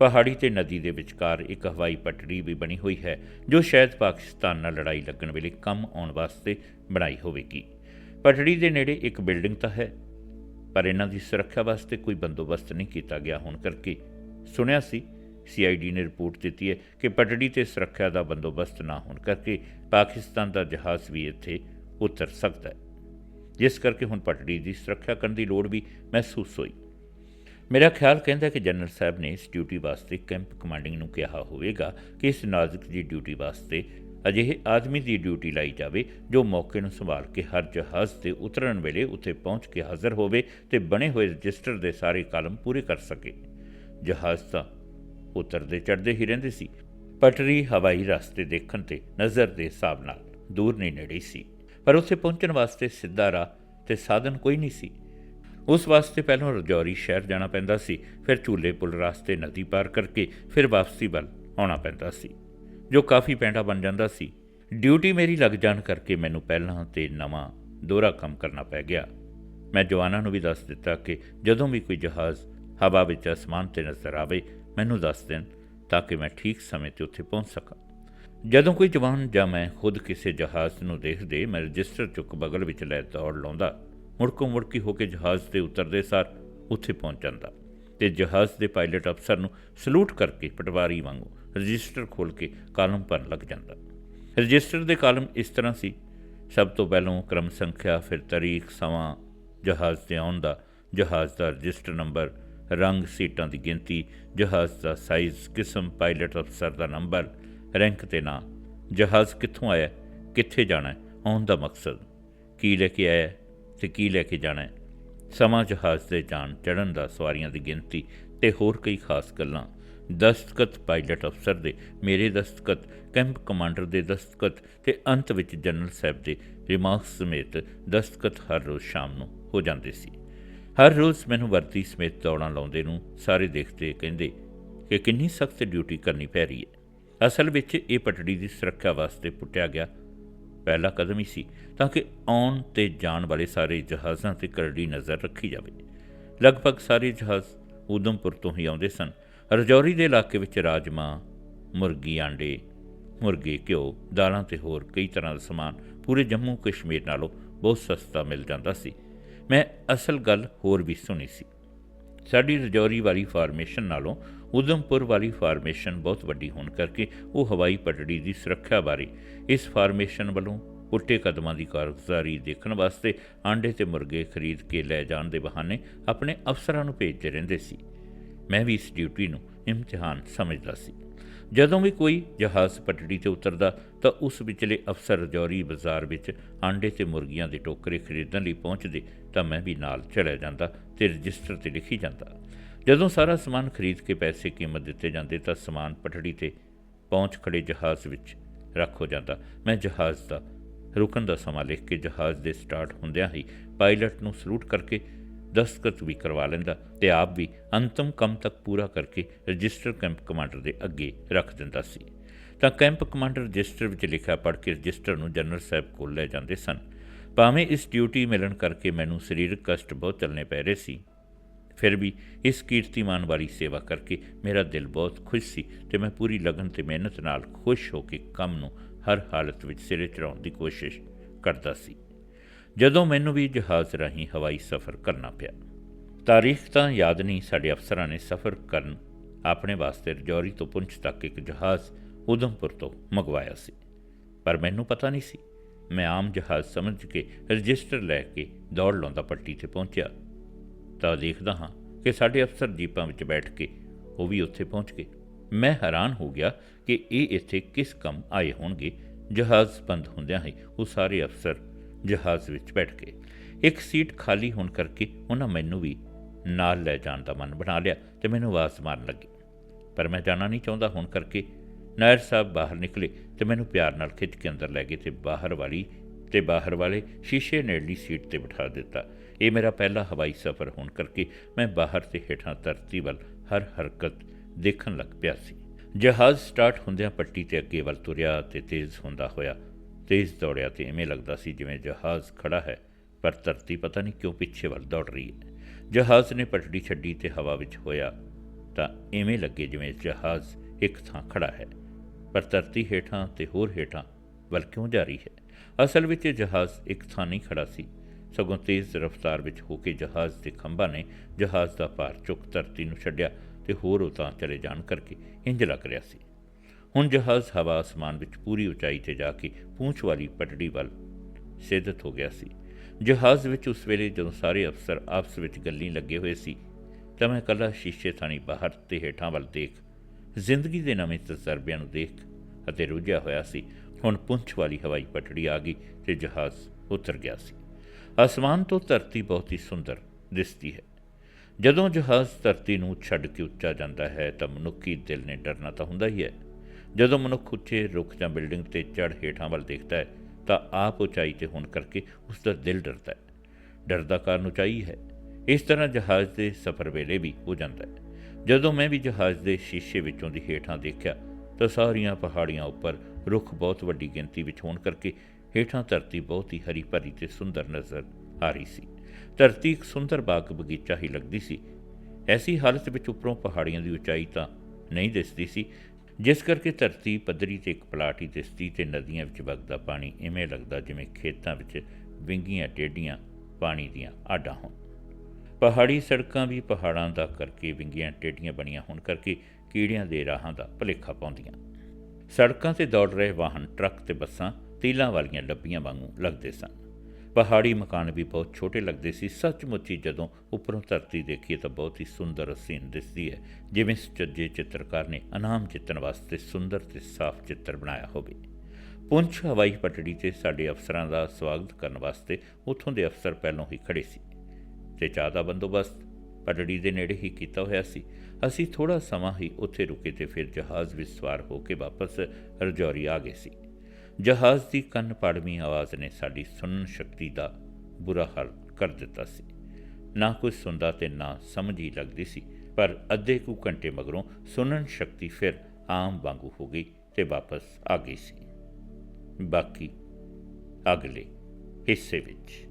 ਪਹਾੜੀ ਤੇ ਨਦੀ ਦੇ ਵਿਚਕਾਰ ਇੱਕ ਹਵਾਈ ਪਟੜੀ ਵੀ ਬਣੀ ਹੋਈ ਹੈ, ਜੋ ਸ਼ਾਇਦ ਪਾਕਿਸਤਾਨ ਨਾਲ ਲੜਾਈ ਲੱਗਣ ਵੇਲੇ ਕੰਮ ਆਉਣ ਵਾਸਤੇ ਬਣਾਈ ਹੋਵੇਗੀ। ਪਟੜੀ ਦੇ ਨੇੜੇ ਇੱਕ ਬਿਲਡਿੰਗ ਤਾਂ ਹੈ, ਪਰ ਇਹਨਾਂ ਦੀ ਸੁਰੱਖਿਆ ਵਾਸਤੇ ਕੋਈ ਬੰਦੋਬਸਤ ਨਹੀਂ ਕੀਤਾ ਗਿਆ ਹੋਣ ਕਰਕੇ। ਸੁਣਿਆ ਸੀ, ਸੀਆਈਡੀ ਨੇ ਰਿਪੋਰਟ ਦਿੱਤੀ ਹੈ ਕਿ ਪਟੜੀ ਤੇ ਸੁਰੱਖਿਆ ਦਾ ਬੰਦੋਬਸਤ ਨਾ ਹੋਣ ਕਰਕੇ ਪਾਕਿਸਤਾਨ ਦਾ ਜਹਾਜ਼ ਵੀ ਇੱਥੇ ਉਤਰ ਸਕਦਾ ਹੈ। ਜਿਸ ਕਰਕੇ ਹੁਣ ਪਟੜੀ ਦੀ ਸੁਰੱਖਿਆ ਕਰਨ ਦੀ ਲੋੜ ਵੀ ਮਹਿਸੂਸ ਹੋਈ। ਮੇਰਾ ਖਿਆਲ ਕਹਿੰਦਾ ਕਿ ਜਨਰਲ ਸਾਹਿਬ ਨੇ ਇਸ ਡਿਊਟੀ ਵਾਸਤੇ ਕੈਂਪ ਕਮਾਂਡਿੰਗ ਨੂੰ ਕਿਹਾ ਹੋਵੇਗਾ ਕਿ ਇਸ ਨਾਜ਼ੁਕ ਦੀ ਡਿਊਟੀ ਵਾਸਤੇ ਅਜਿਹੇ ਆਦਮੀ ਦੀ ਡਿਊਟੀ ਲਾਈ ਜਾਵੇ ਜੋ ਮੌਕੇ ਨੂੰ ਸੰਭਾਲ ਕੇ ਹਰ ਜਹਾਜ਼ ਤੇ ਉਤਰਨ ਵੇਲੇ ਉੱਥੇ ਪਹੁੰਚ ਕੇ ਹਾਜ਼ਰ ਹੋਵੇ ਤੇ ਬਣੇ ਹੋਏ ਰਜਿਸਟਰ ਦੇ ਸਾਰੇ ਕਾਲਮ ਪੂਰੇ ਕਰ ਸਕੇ। ਜਹਾਜ਼ ਤਾਂ ਉਤਰਦੇ ਚੜ੍ਹਦੇ ਹੀ ਰਹਿੰਦੇ ਸੀ ਪਟਰੀ ਹਵਾਈ ਰਸਤੇ ਦੇਖਣ ਤੇ ਨਜ਼ਰ ਦੇ ਹਿਸਾਬ ਨਾਲ ਦੂਰ ਨਹੀਂ ਨੇੜੇ ਸੀ। ਪਰ ਉੱਥੇ ਪਹੁੰਚਣ ਵਾਸਤੇ ਸਿੱਧਾ ਰਾਹ ਤੇ ਸਾਧਨ ਕੋਈ ਨਹੀਂ ਸੀ। ਉਸ ਵਾਸਤੇ ਪਹਿਲਾਂ ਰਜੌਰੀ ਸ਼ਹਿਰ ਜਾਣਾ ਪੈਂਦਾ ਸੀ, ਫਿਰ ਝੂਲੇ ਪੁਲ ਰਸਤੇ ਨਦੀ ਪਾਰ ਕਰਕੇ ਫਿਰ ਵਾਪਸੀ ਵੱਲ ਆਉਣਾ ਪੈਂਦਾ ਸੀ, ਜੋ ਕਾਫੀ ਪੈਂਡਾ ਬਣ ਜਾਂਦਾ ਸੀ। ਡਿਊਟੀ ਮੇਰੀ ਲੱਗ ਜਾਣ ਕਰਕੇ ਮੈਨੂੰ ਪਹਿਲਾਂ ਤੇ ਨਵਾਂ ਦੋਹਰਾ ਕੰਮ ਕਰਨਾ ਪੈ ਗਿਆ। ਮੈਂ ਜਵਾਨਾਂ ਨੂੰ ਵੀ ਦੱਸ ਦਿੱਤਾ ਕਿ ਜਦੋਂ ਵੀ ਕੋਈ ਜਹਾਜ਼ ਹਵਾ ਵਿੱਚ ਅਸਮਾਨ ਤੇ ਨਜ਼ਰ ਆਵੇ, ਮੈਨੂੰ ਦੱਸ ਦੇਣ ਤਾਂ ਕਿ ਮੈਂ ਠੀਕ ਸਮੇਂ ਤੇ ਉੱਥੇ ਪਹੁੰਚ ਸਕਾਂ। ਜਦੋਂ ਕੋਈ ਜਵਾਨ ਜਾਂ ਮੈਂ ਖੁਦ ਕਿਸੇ ਜਹਾਜ਼ ਨੂੰ ਦੇਖਦੇ, ਮੈਂ ਰਜਿਸਟਰ ਚੁੱਕ ਬਗਲ ਵਿੱਚ ਲੈ ਦੌੜ ਲਾਉਂਦਾ। ਮੁੜਕੋ ਮੁੜਕੀ ਹੋ ਕੇ ਜਹਾਜ਼ ਤੇ ਉਤਰਦੇ ਸਾਰ ਉੱਥੇ ਪਹੁੰਚ ਜਾਂਦਾ ਤੇ ਜਹਾਜ਼ ਦੇ ਪਾਇਲਟ ਅਫਸਰ ਨੂੰ ਸਲੂਟ ਕਰਕੇ ਪਟਵਾਰੀ ਵਾਂਗੂ ਰਜਿਸਟਰ ਖੋਲ ਕੇ ਕਾਲਮ ਭਰਨ ਲੱਗ ਜਾਂਦਾ। ਰਜਿਸਟਰ ਦੇ ਕਾਲਮ ਇਸ ਤਰ੍ਹਾਂ ਸੀ, ਸਭ ਤੋਂ ਪਹਿਲਾਂ ਕ੍ਰਮ ਸੰਖਿਆ, ਫਿਰ ਤਾਰੀਖ ਸਮਾਂ, ਜਹਾਜ਼ ਦੇ ਆਉਣ ਦਾ, ਜਹਾਜ਼ ਦਾ ਰਜਿਸਟਰ ਨੰਬਰ, ਰੰਗ ਸੀਟਾਂ ਦੀ ਗਿਣਤੀ, ਜਹਾਜ਼ ਦਾ ਸਾਈਜ਼, ਕਿਸਮ, ਪਾਇਲਟ ਅਫਸਰ ਦਾ ਨੰਬਰ, ਰੈਂਕ ਤੇ ਨਾਂ, ਜਹਾਜ਼ ਕਿੱਥੋਂ ਆਇਆ, ਕਿੱਥੇ ਜਾਣਾ ਹੈ ਆਉਣ ਦਾ ਮਕਸਦ, ਕੀ ਲੈ ਕੇ ਆਇਆ ਤੇ ਕੀ ਲੈ ਕੇ ਜਾਣਾ ਹੈ? ਸਮਾਂ ਜਹਾਜ਼ ਦੇ ਜਾਣ ਚੜ੍ਹਨ ਦਾ ਸਵਾਰੀਆਂ ਦੀ ਗਿਣਤੀ ਤੇ ਹੋਰ ਕਈ ਖਾਸ ਗੱਲਾਂ। ਦਸਤਖਤ ਪਾਇਲਟ ਅਫਸਰ ਦੇ ਮੇਰੇ ਦਸਤਖਤ, ਕੈਂਪ ਕਮਾਂਡਰ ਦੇ ਦਸਤਖਤ ਤੇ ਅੰਤ ਵਿੱਚ ਜਨਰਲ ਸਾਹਿਬ ਦੇ ਰਿਮਾਰਕਸ ਸਮੇਤ ਦਸਤਖਤ ਹਰ ਰੋਜ਼ ਸ਼ਾਮ ਨੂੰ ਹੋ ਜਾਂਦੇ ਸੀ। ਹਰ ਰੋਜ਼ ਮੈਨੂੰ ਵਰਦੀ ਸਮੇਤ ਦੌੜਾਂ ਲਾਉਂਦੇ ਨੂੰ ਸਾਰੇ ਦੇਖਦੇ ਕਹਿੰਦੇ ਕਿ ਕਿੰਨੀ ਸਖਤ ਡਿਊਟੀ ਕਰਨੀ ਪੈ ਰਹੀ ਹੈ। ਅਸਲ ਵਿੱਚ ਇਹ ਪਟੜੀ ਦੀ ਸੁਰੱਖਿਆ ਵਾਸਤੇ ਪੁੱਟਿਆ ਗਿਆ ਪਹਿਲਾ ਕਦਮ ਹੀ ਸੀ ਤਾਂ ਕਿ ਆਉਣ ਤੇ ਜਾਣ ਵਾਲੇ ਸਾਰੇ ਜਹਾਜ਼ਾਂ ਤੇ ਕਰੜੀ ਨਜ਼ਰ ਰੱਖੀ ਜਾਵੇ। ਲਗਭਗ ਸਾਰੇ ਜਹਾਜ਼ ਉਦਮਪੁਰ ਤੋਂ ਹੀ ਆਉਂਦੇ ਸਨ। ਰਜੌਰੀ ਦੇ ਇਲਾਕੇ ਵਿੱਚ ਰਾਜਮਾ, ਮੁਰਗੀ ਆਂਡੇ, ਮੁਰਗੇ ਘਿਓ, ਦਾਲਾਂ ਤੇ ਹੋਰ ਕਈ ਤਰ੍ਹਾਂ ਦਾ ਸਮਾਨ ਪੂਰੇ ਜੰਮੂ ਕਸ਼ਮੀਰ ਨਾਲੋਂ ਬਹੁਤ ਸਸਤਾ ਮਿਲ ਜਾਂਦਾ ਸੀ। ਮੈਂ ਅਸਲ ਗੱਲ ਹੋਰ ਵੀ ਸੁਣੀ ਸੀ। ਸਾਡੀ ਰਜੌਰੀ ਵਾਲੀ ਫਾਰਮੇਸ਼ਨ ਨਾਲੋਂ ਉਦਮਪੁਰ ਵਾਲੀ ਫਾਰਮੇਸ਼ਨ ਬਹੁਤ ਵੱਡੀ ਹੋਣ ਕਰਕੇ ਉਹ ਹਵਾਈ ਪਟੜੀ ਦੀ ਸੁਰੱਖਿਆ ਬਾਰੇ ਇਸ ਫਾਰਮੇਸ਼ਨ ਵੱਲੋਂ ਉੱਟੇ ਕਦਮਾਂ ਦੀ ਕਾਰਗੁਜ਼ਾਰੀ ਦੇਖਣ ਵਾਸਤੇ ਆਂਡੇ ਤੇ ਮੁਰਗੇ ਖਰੀਦ ਕੇ ਲੈ ਜਾਣ ਦੇ ਬਹਾਨੇ ਆਪਣੇ ਅਫਸਰਾਂ ਨੂੰ ਭੇਜਦੇ ਰਹਿੰਦੇ ਸੀ। ਮੈਂ ਵੀ ਇਸ ਡਿਊਟੀ ਨੂੰ ਇਮਤਿਹਾਨ ਸਮਝਦਾ ਸੀ। ਜਦੋਂ ਵੀ ਕੋਈ ਜਹਾਜ਼ ਪਟੜੀ ਤੇ ਉਤਰਦਾ ਤਾਂ ਉਸ ਵਿਚਲੇ ਅਫਸਰ ਰਜੌਰੀ ਬਾਜ਼ਾਰ ਵਿੱਚ ਆਂਡੇ ਤੇ ਮੁਰਗੀਆਂ ਦੇ ਟੋਕਰੇ ਖਰੀਦਣ ਲਈ ਪਹੁੰਚਦੇ ਤਾਂ ਮੈਂ ਵੀ ਨਾਲ ਚਲਿਆ ਜਾਂਦਾ ਤੇ ਰਜਿਸਟਰ ਤੇ ਲਿਖੀ ਜਾਂਦਾ। ਜਦੋਂ ਸਾਰਾ ਸਮਾਨ ਖਰੀਦ ਕੇ ਪੈਸੇ ਕੀਮਤ ਦਿੱਤੇ ਜਾਂਦੇ ਤਾਂ ਸਮਾਨ ਪਟੜੀ ਤੇ ਪਹੁੰਚ ਖੜੇ ਜਹਾਜ਼ ਵਿੱਚ ਰੱਖ ਹੋ ਜਾਂਦਾ। ਮੈਂ ਜਹਾਜ਼ ਦਾ, ਰੁਕਣ ਦਾ ਸਮਾਂ ਲਿਖ ਕੇ ਜਹਾਜ਼ ਦੇ ਸਟਾਰਟ ਹੁੰਦਿਆਂ ਹੀ ਪਾਇਲਟ ਨੂੰ ਸਲੂਟ ਕਰਕੇ ਦਸਤਖਤ ਵੀ ਕਰਵਾ ਲੈਂਦਾ ਤੇ ਆਪ ਵੀ ਅੰਤਮ ਕੰਮ ਤੱਕ ਪੂਰਾ ਕਰਕੇ ਰਜਿਸਟਰ ਕੈਂਪ ਕਮਾਂਡਰ ਦੇ ਅੱਗੇ ਰੱਖ ਦਿੰਦਾ ਸੀ। ਤਾਂ ਕੈਂਪ ਕਮਾਂਡਰ ਰਜਿਸਟਰ ਵਿੱਚ ਲਿਖਿਆ ਪੜ੍ਹ ਕੇ ਰਜਿਸਟਰ ਨੂੰ ਜਨਰਲ ਸਾਹਿਬ ਕੋਲ ਲੈ ਜਾਂਦੇ ਸਨ। ਭਾਵੇਂ ਇਸ ਡਿਊਟੀ ਮਿਲਣ ਕਰਕੇ ਮੈਨੂੰ ਸਰੀਰਕ ਕਸ਼ਟ ਬਹੁਤ ਚੱਲਣੇ ਪੈ ਰਹੇ ਸੀ। ਫਿਰ ਵੀ ਇਸ ਕੀਰਤੀਮਾਨ ਵਾਲੀ ਸੇਵਾ ਕਰਕੇ ਮੇਰਾ ਦਿਲ ਬਹੁਤ ਖੁਸ਼ ਸੀ ਤੇ ਮੈਂ ਪੂਰੀ ਲਗਨ ਤੇ ਮਿਹਨਤ ਨਾਲ ਖੁਸ਼ ਹੋ ਕੇ ਕੰਮ ਨੂੰ ਹਰ ਹਾਲਤ ਵਿੱਚ ਸਿਰੇ ਚੜਾਉਣ ਦੀ ਕੋਸ਼ਿਸ਼ ਕਰਦਾ ਸੀ। ਜਦੋਂ ਮੈਨੂੰ ਵੀ ਜਹਾਜ਼ ਰਾਹੀਂ ਹਵਾਈ ਸਫ਼ਰ ਕਰਨਾ ਪਿਆ, ਤਾਰੀਖ ਤਾਂ ਯਾਦ ਨਹੀਂ, ਸਾਡੇ ਅਫਸਰਾਂ ਨੇ ਸਫ਼ਰ ਕਰਨ ਆਪਣੇ ਵਾਸਤੇ ਰਜੌਰੀ ਤੋਂ ਪੁੰਛ ਤੱਕ ਇੱਕ ਜਹਾਜ਼ ਉਦਮਪੁਰ ਤੋਂ ਮੰਗਵਾਇਆ ਸੀ। ਪਰ ਮੈਨੂੰ ਪਤਾ ਨਹੀਂ ਸੀ ਮੈਂ ਆਮ ਜਹਾਜ਼ ਸਮਝ ਕੇ ਰਜਿਸਟਰ ਲੈ ਕੇ ਦੌੜ ਲਾਉਂਦਾ ਪੱਟੀ ਤੇ ਪਹੁੰਚਿਆ। ਤਾਂ ਦੇਖਦਾ ਹਾਂ ਕਿ ਸਾਡੇ ਅਫਸਰ ਜੀਪਾਂ ਵਿੱਚ ਬੈਠ ਕੇ ਉਹ ਵੀ ਉੱਥੇ ਪਹੁੰਚ ਗਏ। ਮੈਂ ਹੈਰਾਨ ਹੋ ਗਿਆ ਕਿ ਇਹ ਇੱਥੇ ਕਿਸ ਕੰਮ ਆਏ ਹੋਣਗੇ। ਜਹਾਜ਼ ਬੰਦ ਹੁੰਦਿਆਂ ਹੀ ਉਹ ਸਾਰੇ ਅਫਸਰ ਜਹਾਜ਼ ਵਿੱਚ ਬੈਠ ਗਏ। ਇੱਕ ਸੀਟ ਖਾਲੀ ਹੋਣ ਕਰਕੇ ਉਹਨਾਂ ਮੈਨੂੰ ਵੀ ਨਾਲ ਲੈ ਜਾਣ ਦਾ ਮਨ ਬਣਾ ਲਿਆ ਤੇ ਮੈਨੂੰ ਆਵਾਜ਼ ਮਾਰਨ ਲੱਗੀ। ਪਰ ਮੈਂ ਜਾਣਾ ਨਹੀਂ ਚਾਹੁੰਦਾ, ਹੋਣ ਕਰਕੇ ਨਾਇਰ ਸਾਹਿਬ ਬਾਹਰ ਨਿਕਲੇ ਤੇ ਮੈਨੂੰ ਪਿਆਰ ਨਾਲ ਖਿੱਚ ਕੇ ਅੰਦਰ ਲੈ ਗਏ ਤੇ ਬਾਹਰ ਵਾਲੀ ਤੇ ਬਾਹਰ ਵਾਲੇ ਸ਼ੀਸ਼ੇ ਨੇੜਲੀ ਸੀਟ ਤੇ ਬਿਠਾ ਦਿੱਤਾ। ਇਹ ਮੇਰਾ ਪਹਿਲਾ ਹਵਾਈ ਸਫ਼ਰ ਹੋਣ ਕਰਕੇ ਮੈਂ ਬਾਹਰ ਤੇ ਹੇਠਾਂ ਧਰਤੀ ਵੱਲ ਹਰ ਹਰਕਤ ਦੇਖਣ ਲੱਗ ਪਿਆ ਸੀ। ਜਹਾਜ਼ ਸਟਾਰਟ ਹੁੰਦਿਆਂ ਪੱਟੀ ਤੇ ਅੱਗੇ ਵੱਲ ਤੁਰਿਆ ਤੇ ਤੇਜ਼ ਹੁੰਦਾ ਹੋਇਆ, ਤੇਜ਼ ਦੌੜਿਆ ਤੇ ਐਵੇਂ ਲੱਗਦਾ ਸੀ ਜਿਵੇਂ ਜਹਾਜ਼ ਖੜਾ ਹੈ, ਪਰ ਧਰਤੀ ਪਤਾ ਨਹੀਂ ਕਿਉਂ ਪਿੱਛੇ ਵੱਲ ਦੌੜ ਰਹੀ ਹੈ। ਜਹਾਜ਼ ਨੇ ਪਟੜੀ ਛੱਡੀ ਤੇ ਹਵਾ ਵਿੱਚ ਹੋਇਆ ਤਾਂ ਐਵੇਂ ਲੱਗੇ ਜਿਵੇਂ ਜਹਾਜ਼ ਇੱਕ ਥਾਂ ਖੜਾ ਹੈ। ਪਰ ਧਰਤੀ ਹੇਠਾਂ ਤੇ ਹੋਰ ਹੇਠਾਂ ਵੱਲ ਕਿਉਂ ਜਾਰੀ ਹੈ? ਅਸਲ ਵਿੱਚ ਇਹ ਜਹਾਜ਼ ਇੱਕ ਥਾਂ ਨਹੀਂ ਖੜਾ ਸੀ। ਸਗੋਂ ਤੇਜ਼ ਰਫ਼ਤਾਰ ਵਿੱਚ ਹੋ ਕੇ ਜਹਾਜ਼ ਦੇ ਖੰਭਾਂ ਨੇ ਜਹਾਜ਼ ਦਾ ਭਾਰ ਚੁੱਕ ਧਰਤੀ ਨੂੰ ਛੱਡਿਆ ਤੇ ਹੋਰ ਉਤਾਂ ਚਲੇ ਜਾਣ ਕਰਕੇ ਇੰਜ ਲੱਗ ਰਿਹਾ ਸੀ। ਹੁਣ ਜਹਾਜ਼ ਹਵਾ ਆਸਮਾਨ ਵਿੱਚ ਪੂਰੀ ਉਚਾਈ ਤੇ ਜਾ ਕੇ ਪੂੰਛ ਵਾਲੀ ਪਟੜੀ ਵੱਲ ਸਿੱਧਤ ਹੋ ਗਿਆ ਸੀ। ਜਹਾਜ਼ ਵਿੱਚ ਉਸ ਵੇਲੇ ਜਦੋਂ ਸਾਰੇ ਅਫਸਰ ਆਪਸ ਵਿੱਚ ਗੱਲਾਂ ਲੱਗੇ ਹੋਏ ਸੀ, ਤਾਂ ਮੈਂ ਕੱਲਾ ਸ਼ੀਸ਼ੇ ਥਾਣੀ ਬਾਹਰ ਤੇ ਹੇਠਾਂ ਵੱਲ ਦੇਖ ਜ਼ਿੰਦਗੀ ਦੇ ਨਵੇਂ ਤਜਰਬਿਆਂ ਨੂੰ ਦੇਖ ਅਤੇ ਰੁੱਝਿਆ ਹੋਇਆ ਸੀ, ਹੁਣ ਪੁੰਛ ਵਾਲੀ ਹਵਾਈ ਪਟੜੀ ਆ ਗਈ ਤੇ ਜਹਾਜ਼ ਉਤਰ ਗਿਆ ਸੀ। ਅਸਮਾਨ ਤੋਂ ਧਰਤੀ ਬਹੁਤ ਹੀ ਸੁੰਦਰ ਦਿਸਦੀ ਹੈ। ਜਦੋਂ ਜਹਾਜ਼ ਧਰਤੀ ਨੂੰ ਛੱਡ ਕੇ ਉੱਚਾ ਜਾਂਦਾ ਹੈ, ਤਾਂ ਮਨੁੱਖੀ ਦਿਲ ਨੇ ਡਰਨਾ ਤਾਂ ਹੁੰਦਾ ਹੀ ਹੈ। ਜਦੋਂ ਮਨੁੱਖ ਉੱਚੇ ਰੁੱਖ ਜਾਂ ਬਿਲਡਿੰਗ ਤੇ ਚੜ੍ਹ ਹੇਠਾਂ ਵੱਲ ਦੇਖਦਾ ਹੈ, ਤਾਂ ਆਪ ਉਚਾਈ ਤੇ ਹੋਣ ਕਰਕੇ ਉਸ ਦਾ ਦਿਲ ਡਰਦਾ ਹੈ। ਡਰ ਦਾ ਕਾਰਨ ਉਚਾਈ ਹੈ। ਇਸ ਤਰ੍ਹਾਂ ਜਹਾਜ਼ ਦੇ ਸਫ਼ਰ ਵੇਲੇ ਵੀ ਹੋ ਜਾਂਦਾ ਹੈ। ਜਦੋਂ ਮੈਂ ਵੀ ਜਹਾਜ਼ ਦੇ ਸ਼ੀਸ਼ੇ ਵਿੱਚੋਂ ਦੀ ਹੇਠਾਂ ਦੇਖਿਆ ਤਾਂ ਸਾਰੀਆਂ ਪਹਾੜੀਆਂ ਉੱਪਰ ਰੁੱਖ ਬਹੁਤ ਵੱਡੀ ਗਿਣਤੀ ਵਿੱਚ ਹੋਣ ਕਰਕੇ ਹੇਠਾਂ ਧਰਤੀ ਬਹੁਤ ਹੀ ਹਰੀ ਭਰੀ ਤੇ ਸੁੰਦਰ ਨਜ਼ਰ ਆ ਰਹੀ ਸੀ। ਧਰਤੀ ਇੱਕ ਸੁੰਦਰ ਬਾਗ ਬਗੀਚਾ ਹੀ ਲੱਗਦੀ ਸੀ। ਐਸੀ ਹਾਲਤ ਵਿੱਚ ਉੱਪਰੋਂ ਪਹਾੜੀਆਂ ਦੀ ਉਚਾਈ ਤਾਂ ਨਹੀਂ ਦਿਸਦੀ ਸੀ, ਜਿਸ ਕਰਕੇ ਧਰਤੀ ਪੱਧਰੀ ਤੇ ਇੱਕ ਪਲਾਟ ਹੀ ਦਿਸਦੀ ਤੇ ਨਦੀਆਂ ਵਿੱਚ ਵਗਦਾ ਪਾਣੀ ਇਵੇਂ ਲੱਗਦਾ ਜਿਵੇਂ ਖੇਤਾਂ ਵਿੱਚ ਵਿੰਗੀਆਂ ਟੇਡੀਆਂ ਪਾਣੀ ਦੀਆਂ ਆਡਾਂ ਹੋਣ। ਪਹਾੜੀ ਸੜਕਾਂ ਵੀ ਪਹਾੜਾਂ ਦਾ ਕਰਕੇ ਵਿੰਗੀਆਂ ਟੇਡੀਆਂ ਬਣੀਆਂ ਹੋਣ ਕਰਕੇ ਕੀੜਿਆਂ ਦੇ ਰਾਹਾਂ ਦਾ ਭੁਲੇਖਾ ਪਾਉਂਦੀਆਂ। ਸੜਕਾਂ ਤੇ ਦੌੜ ਰਹੇ ਵਾਹਨ, ਟਰੱਕ ਤੇ ਬੱਸਾਂ ਤੀਲਾਂ ਵਾਲੀਆਂ ਡੱਬੀਆਂ ਵਾਂਗੂ ਲੱਗਦੇ ਸਨ। ਪਹਾੜੀ ਮਕਾਨ ਵੀ ਬਹੁਤ ਛੋਟੇ ਲੱਗਦੇ ਸੀ। ਸੱਚਮੁੱਚ ਜਦੋਂ ਉੱਪਰੋਂ ਧਰਤੀ ਦੇਖੀਏ ਤਾਂ ਬਹੁਤ ਹੀ ਸੁੰਦਰ ਸੀਨ ਦਿਸਦੀ ਹੈ। ਜਿਵੇਂ ਸੁਚੱਜੇ ਚਿੱਤਰਕਾਰ ਨੇ ਇਨਾਮ ਜਿੱਤਣ ਵਾਸਤੇ ਸੁੰਦਰ ਤੇ ਸਾਫ਼ ਚਿੱਤਰ ਬਣਾਇਆ ਹੋਵੇ। ਪੁੰਛ ਹਵਾਈ ਪਟੜੀ ਤੇ ਸਾਡੇ ਅਫਸਰਾਂ ਦਾ ਸਵਾਗਤ ਕਰਨ ਵਾਸਤੇ ਉੱਥੋਂ ਦੇ ਅਫਸਰ ਪਹਿਲਾਂ ਹੀ ਖੜੇ ਸੀ। ਤੇ ਚਾਹ ਦਾ ਬੰਦੋਬਸਤ ਪਟੜੀ ਦੇ ਨੇੜੇ ਹੀ ਕੀਤਾ ਹੋਇਆ ਸੀ, ਅਸੀਂ ਥੋੜਾ ਸਮਾਂ ਹੀ ਉੱਥੇ ਰੁਕੇ ਤੇ ਫਿਰ ਜਹਾਜ਼ ਵਿੱਚ ਸਵਾਰ ਹੋ ਕੇ ਵਾਪਸ ਰਜੌਰੀ ਆ ਗਏ ਸੀ। ਜਹਾਜ਼ ਦੀ ਕੰਨ ਪਾੜਵੀਂ ਆਵਾਜ਼ ਨੇ ਸਾਡੀ ਸੁਣਨ ਸ਼ਕਤੀ ਦਾ ਬੁਰਾ ਹਾਲ ਕਰ ਦਿੱਤਾ ਸੀ। ਨਾ ਕੁਝ ਸੁਣਦਾ ਤੇ ਨਾ ਸਮਝ ਹੀ ਲੱਗਦੀ ਸੀ, ਪਰ ਅੱਧੇ ਕੁ ਘੰਟੇ ਮਗਰੋਂ ਸੁਣਨ ਸ਼ਕਤੀ ਫਿਰ ਆਮ ਵਾਂਗੂ ਹੋ ਗਈ ਤੇ ਵਾਪਸ ਆ ਗਈ ਸੀ। ਬਾਕੀ ਅਗਲੇ ਹਿੱਸੇ ਵਿੱਚ।